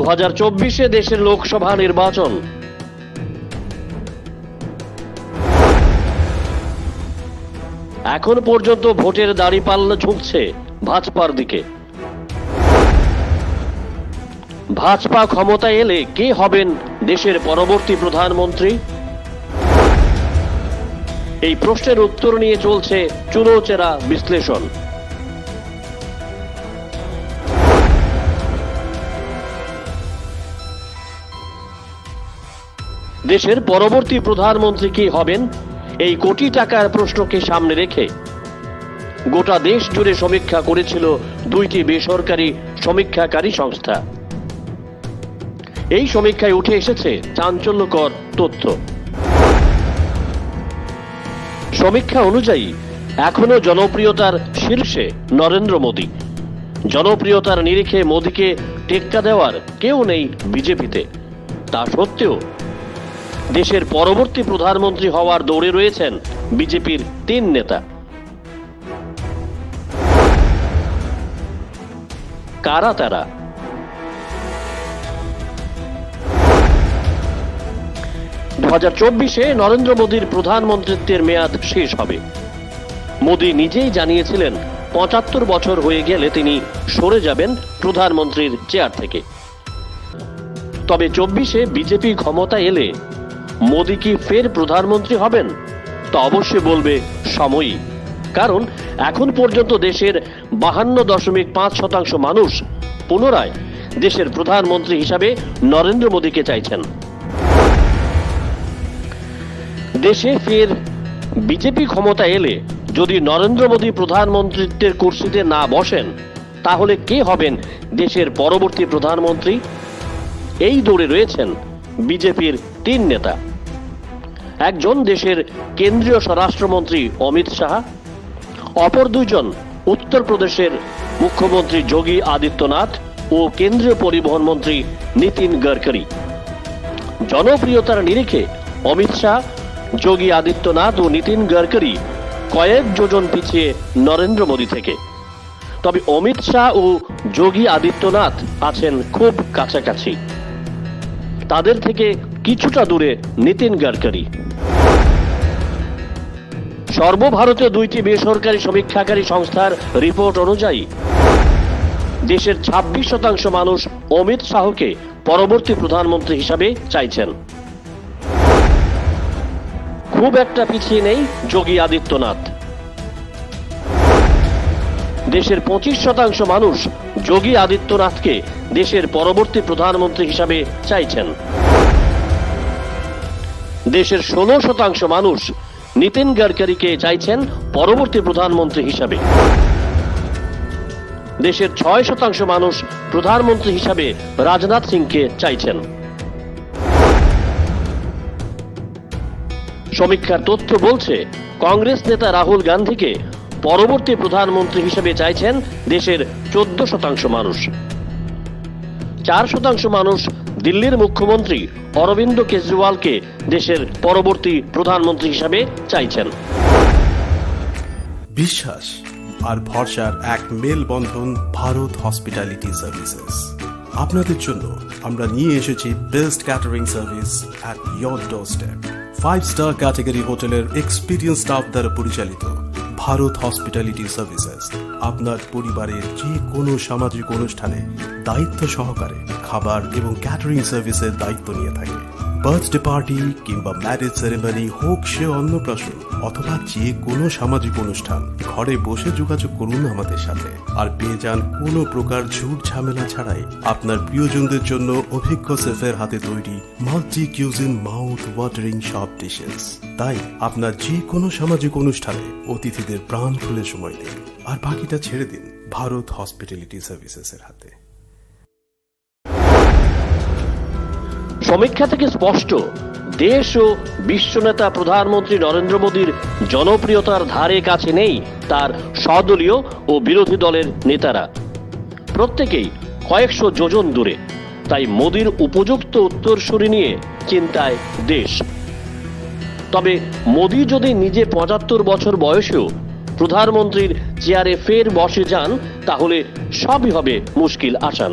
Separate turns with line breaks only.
দু হাজার চব্বিশে দেশের লোকসভা নির্বাচন। এখন পর্যন্ত ভোটের দাঁড়িপাল্লা ঝুঁকছে ভাজপার দিকে। ভাজপা ক্ষমতায় এলে কে হবেন দেশের পরবর্তী প্রধানমন্ত্রী? এই প্রশ্নের উত্তর নিয়ে চলছে চুলোচেরা বিশ্লেষণ। দেশের পরবর্তী প্রধানমন্ত্রী কে হবেন? এই কোটি টাকার প্রশ্নকে সামনে রেখে গোটা দেশ জুড়ে সমীক্ষা করেছিল দুইটি বেসরকারি সমীক্ষাকারী সংস্থা। এই সমীক্ষায় উঠে এসেছে চাঞ্চল্যকর তথ্য। সমীক্ষা অনুযায়ী এখনও জনপ্রিয়তার শীর্ষে নরেন্দ্র মোদী। জনপ্রিয়তার নিরিখে মোদীকে টেক্কা দেওয়ার কেউ নেই বিজেপিতে। তা সত্ত্বেও দেশের পরবর্তী প্রধানমন্ত্রী হওয়ার দৌড়ে রয়েছেন বিজেপির তিন নেতা। কারা তারা? দু হাজার চব্বিশে নরেন্দ্র মোদীর প্রধানমন্ত্রিত্বের মেয়াদ শেষ হবে। মোদী নিজেই জানিয়েছিলেন, পঁচাত্তর বছর হয়ে গেলে তিনি সরে যাবেন প্রধানমন্ত্রীর চেয়ার থেকে। তবে চব্বিশে বিজেপি ক্ষমতা এলে মোদী কি ফের প্রধানমন্ত্রী হবেন? তা অবশ্যই বলবে সময়ই কারণ এখন পর্যন্ত দেশের বাহান্ন দশমিক পাঁচ শতাংশ মানুষ পুনরায় দেশের প্রধানমন্ত্রী হিসাবে নরেন্দ্র মোদীকে চাইছেন। দেশে ফের বিজেপি ক্ষমতা এলে যদি নরেন্দ্র মোদী প্রধানমন্ত্রিত্বের কুর্সিতে না বসেন, তাহলে কে হবেন দেশের পরবর্তী প্রধানমন্ত্রী? এই দৌড়ে রয়েছেন বিজেপির তিন নেতা। একজন দেশের কেন্দ্রীয় স্বরাষ্ট্রমন্ত্রী অমিত শাহ, অপর দুইজন উত্তরপ্রদেশের মুখ্যমন্ত্রী যোগী আদিত্যনাথ ও কেন্দ্রীয় পরিবহন মন্ত্রী নীতিন গডকরি। জনপ্রিয়তার নিরিখে অমিত শাহ, যোগী আদিত্যনাথ ও নীতিন গডকরি কয়েক যোজন পিছিয়ে নরেন্দ্র মোদী থেকে। তবে অমিত শাহ ও যোগী আদিত্যনাথ আছেন খুব কাছাকাছি। তাদের থেকে কিছুটা দূরে নীতিন গডকরি। সর্বভারতীয় দুইটি বেসরকারি সমীক্ষাকারী সংস্থার রিপোর্ট অনুযায়ী, দেশের ছাব্বিশ শতাংশ মানুষ অমিত শাহকে পরবর্তী প্রধানমন্ত্রী হিসাবে চাইছেন। খুব একটা পিছিয়ে নেই যোগী আদিত্যনাথ। দেশের পঁচিশ শতাংশ মানুষ যোগী আদিত্যনাথকে দেশের পরবর্তী প্রধানমন্ত্রী হিসাবে চাইছেন। দেশের ষোলো শতাংশ মানুষ নীতিন গডকরিকে চাইছেন পরবর্তী প্রধানমন্ত্রী হিসাবে। দেশের ছয় শতাংশ মানুষ প্রধানমন্ত্রী হিসাবে রাজনাথ সিংকে চাইছেন। সমীক্ষার তথ্য বলছে, কংগ্রেস নেতা রাহুল গান্ধীকে পরবর্তী প্রধানমন্ত্রী হিসেবে চাইছেন দেশের চোদ্দ শতাংশ মানুষ। চার শতাংশ মানুষ দিল্লির মুখ্যমন্ত্রী অরবিন্দ কেজরিওয়ালকে দেশের পরবর্তী প্রধানমন্ত্রী হিসাবে চাইছেন।
বিশ্বাস আর ভরসার এক মেলবন্ধন ভারত হসপিটালিটি সার্ভিসেস। আপনাদের জন্য আমরা নিয়ে এসেছি best catering service at your door step five star category হোটেলের এক্সপিরিয়েন্স স্টাফ দ্বারা পরিচালিত ভারত হসপিটালিটি সার্ভিসেস। আপনার পরিবারের যে কোনো সামাজিক অনুষ্ঠানে দায়িত্ব সহকারে খাবার এবং ক্যাটারিং সার্ভিসের দায়িত্ব নিয়ে থাকে। বার্থডে পার্টি কিংবা ম্যারেজ সেরেমনি হোক সে অন্নপ্রাশন অথবা যে কোনো সামাজিক অনুষ্ঠান, ঘরে বসে যোগাযোগ করুন আমাদের সাথে। আর পেয়ে যান কোনো প্রকার ঝুট ঝামেলা ছাড়াই আপনার প্রিয়জনদের জন্য অভিজ্ঞ শেফের হাতে তৈরি মাল্টি কিউজিন মাউথ ওয়াটারিং সব ডিশেস তাই আপনার যে কোনো সামাজিক অনুষ্ঠানে অতিথিদের প্রাণ খুলে সময় দিন। আর বাকিটা ছেড়ে দিন ভারত হসপিটালিটি সার্ভিসেসের হাতে।
সমীক্ষা থেকে স্পষ্ট, দেশ ও বিশ্বনেতা প্রধানমন্ত্রী নরেন্দ্র মোদীর জনপ্রিয়তার ধারে কাছে নেই তার স্বদলীয় ও বিরোধী দলের নেতারা। প্রত্যেকেই কয়েকশো যোজন দূরে, তাই মোদীর উপযুক্ত উত্তরসূরি নিয়ে চিন্তায় দেশ। তবে মোদী যদি নিজে পঁচাত্তর বছর বয়সেও প্রধানমন্ত্রীর চেয়ারে ফের বসে যান, তাহলে সবই হবে মুশকিল আসান।